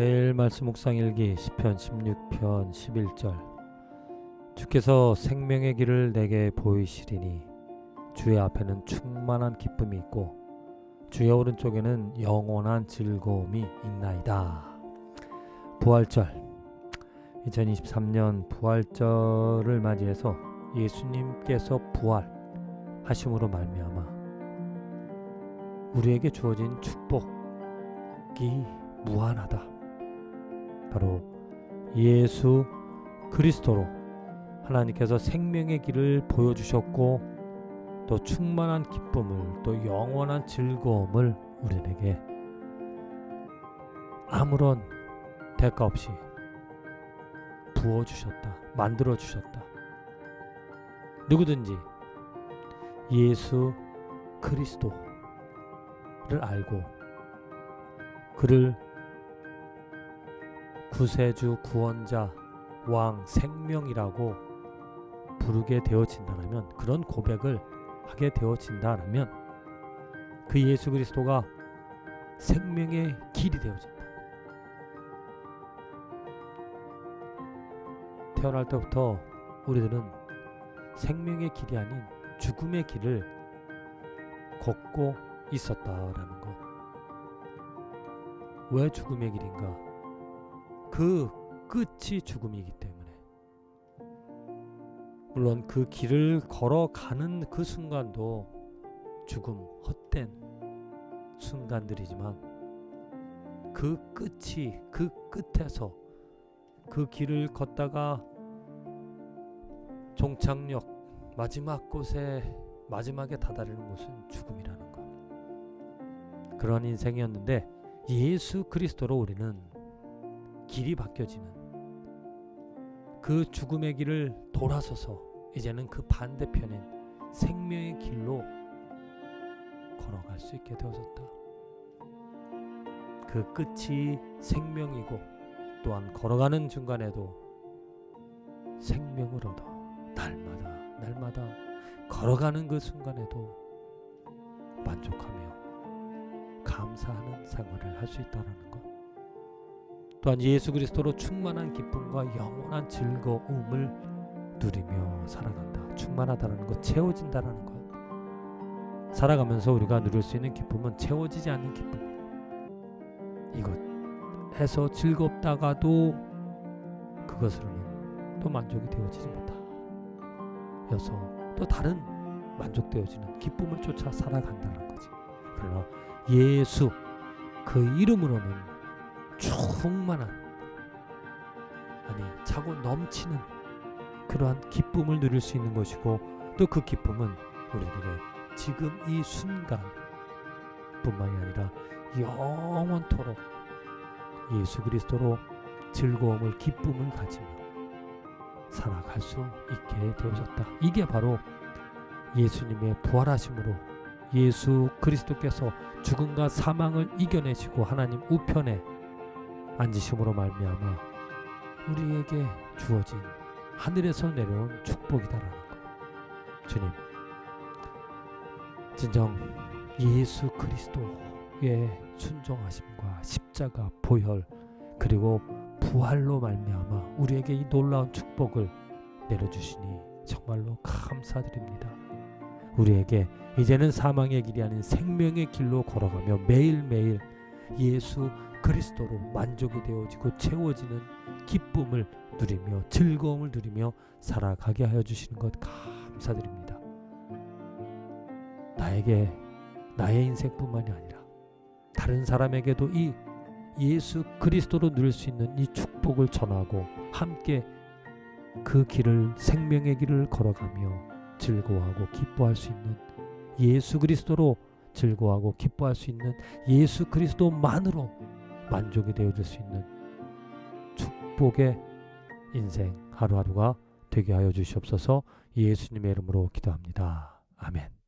매일 말씀 묵상 일기 시편 16편 11절 주께서 생명의 길을 내게 보이시리니 주의 앞에는 충만한 기쁨이 있고 주의 오른쪽에는 영원한 즐거움이 있나이다. 부활절 2023년 부활절을 맞이해서 예수님께서 부활하심으로 말미암아 우리에게 주어진 축복이 무한하다. 바로 예수 그리스도로 하나님께서 생명의 길을 보여주셨고 또 충만한 기쁨을 또 영원한 즐거움을 우리에게 아무런 대가 없이 부어주셨다. 만들어주셨다. 누구든지 예수 그리스도를 알고 그를 구세주 구원자 왕 생명이라고 부르게 되어진다면 그런 고백을 하게 되어진다면 그 예수 그리스도가 생명의 길이 되어진다. 태어날 때부터 우리들은 생명의 길이 아닌 죽음의 길을 걷고 있었다라는 것. 왜 죽음의 길인가? 그 끝이 죽음이기 때문에. 물론 그 길을 걸어가는 그 순간도 죽음, 헛된 순간들이지만 그 끝이 그 끝에서 그 길을 걷다가 종착역 마지막 곳에 마지막에 다다르는 곳은 죽음이라는 것. 그런 인생이었는데 예수 그리스도로 우리는 길이 바뀌어지는 그 죽음의 길을 돌아서서 이제는 그 반대편인 생명의 길로 걸어갈 수 있게 되어졌다. 그 끝이 생명이고 또한 걸어가는 중간에도 생명을 얻어 날마다 날마다 걸어가는 그 순간에도 만족하며 감사하는 생활을 할 수 있다라는 것. 또한 예수 그리스도로 충만한 기쁨과 영원한 즐거움을 누리며 살아간다. 충만하다라는 것, 채워진다라는 것. 살아가면서 우리가 누릴 수 있는 기쁨은 채워지지 않는 기쁨. 이것 해서 즐겁다가도 그것으로는 또 만족이 되어지지 못하. 여서 또 다른 만족되어지는 기쁨을 쫓아 살아간다는 거지. 그러나 예수 그 이름으로는 충만한 아니 차고 넘치는 그러한 기쁨을 누릴 수 있는 것이고 또 그 기쁨은 우리에게 지금 이 순간 뿐만이 아니라 영원토록 예수 그리스도로 즐거움을 기쁨을 가지며 살아갈 수 있게 되어졌다. 이게 바로 예수님의 부활하심으로 예수 그리스도께서 죽음과 사망을 이겨내시고 하나님 우편에 앉으심으로 말미암아 우리에게 주어진 하늘에서 내려온 축복이다라는 것. 주님, 진정 예수 그리스도의 순종하심과 십자가 보혈 그리고 부활로 말미암아 우리에게 이 놀라운 축복을 내려주시니 정말로 감사드립니다. 우리에게 이제는 사망의 길이 아닌 생명의 길로 걸어가며 매일매일 예수 그리스도로 만족이 되어지고 채워지는 기쁨을 누리며 즐거움을 누리며 살아가게 하여 주시는 것 감사드립니다. 나에게 나의 인생뿐만이 아니라 다른 사람에게도 이 예수 그리스도로 누릴 수 있는 이 축복을 전하고 함께 그 길을 생명의 길을 걸어가며 즐거워하고 기뻐할 수 있는 예수 그리스도로 즐거워하고 기뻐할 수 있는 예수 그리스도만으로 만족이 되어줄 수 있는 축복의 인생 하루하루가 되게 하여 주시옵소서 예수님의 이름으로 기도합니다. 아멘.